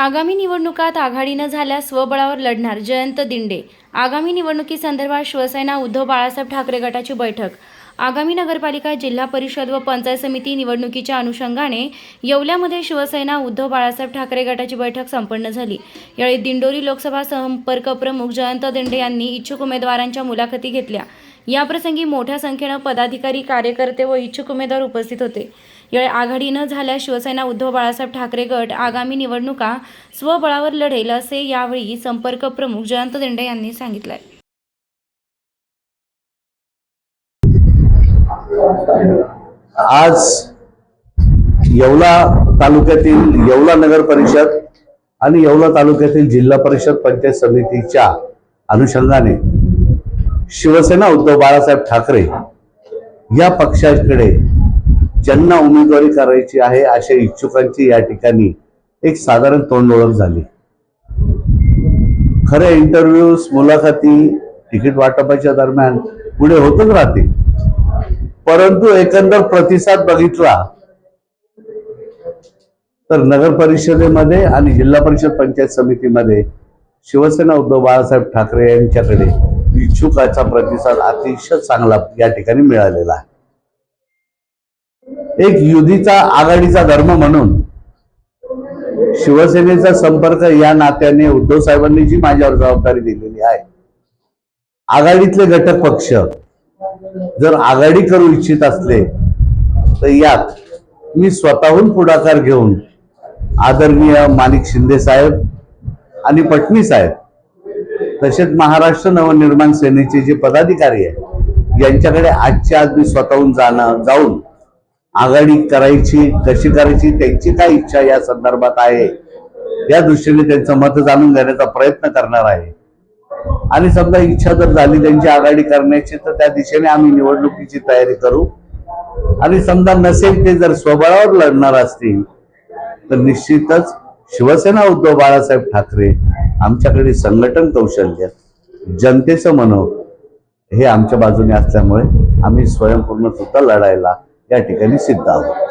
आगामी निवडणुकात आघाडीनं झाल्यास स्वबळावर लढणार जयंत दिंडे. आगामी निवडणुकीसंदर्भात शिवसेना उद्धव बाळासाहेब ठाकरे गटाची बैठक. आगामी नगरपालिका जिल्हा परिषद व पंचायत समिती निवडणुकीच्या अनुषंगाने येवल्यामध्ये शिवसेना उद्धव बाळासाहेब ठाकरे गटाची बैठक संपन्न झाली. यावेळी दिंडोरी लोकसभा संपर्क प्रमुख जयंत दिंडे यांनी इच्छुक उमेदवारांच्या मुलाखती घेतल्या. याप्रसंगी मोठ्या संख्येनं पदाधिकारी कार्यकर्ते व इच्छुक उमेदवार उपस्थित होते. यावेळी आघाडी न झाल्यास शिवसेना उद्धव बाळासाहेब ठाकरे गट आगामी निवडणुका स्वबळावर लढेल असे यावेळी संपर्क प्रमुख जयंत दिंडे यांनी सांगितले आज येवला तालुक्यातील येवला नगर परिषद आणि येवला तालुक्यातील जिल्हा परिषद पंचायत समितीच्या अनुषंगाने शिवसेना उद्धव बाळासाहेब ठाकरे या पक्षाकडे ज्यांना उमेदवारी करायची आहे अशा इच्छुकांची या ठिकाणी एक साधारण तोंड ओळख झाली. खरे इंटरव्ह्यूज मुलाखती तिकीट वाटपाच्या दरम्यान पुढे होतच राहतील. परंतु एकंदर प्रतिसाद बघितला तर नगर परिषदेमध्ये आणि जिल्हा परिषद पंचायत समितीमध्ये शिवसेना उद्धव बाळासाहेब ठाकरे यांच्याकडे इच्छुकाचा प्रतिसाद अतिशय चांगला या ठिकाणी मिळालेला आहे. एक युतीचा आघाडीचा धर्म म्हणून शिवसेनेचा संपर्क या नात्याने उद्धव साहेबांनी जी माझ्यावर जबाबदारी दिलेली आहे. आघाडीतले घटक पक्ष जर आघाडी करू इच्छित असले तर यात मी स्वतःहून पुढाकार घेऊन आदरणीय माणिक शिंदे साहेब आणि पटणी साहेब तसेच महाराष्ट्र नवनिर्माण सेनेचे जे पदाधिकारी आहेत यांच्याकडे आजच्या आज मी स्वतःहून जाणं जाऊन आघाडी करायची कशी करायची त्यांची काय इच्छा या संदर्भात आहे? या दृष्टीने त्यांचं मत जाणून घेण्याचा प्रयत्न करणार आहे. आणि समजा इच्छा जर झाली त्यांची आघाडी करण्याची तर त्या दिशेने आम्ही निवडणुकीची तयारी करू. आणि समजा नसेल ते जर स्वबळावर लढणार असतील तर निश्चितच शिवसेना उद्धव बाळासाहेब ठाकरे आमच्याकडे संघटन कौशल्य जनतेचं मनोबल हे आमच्या बाजूने असल्यामुळे आम्ही स्वयंपूर्ण सुद्धा लढायला या ठिकाणी सिद्ध आहोत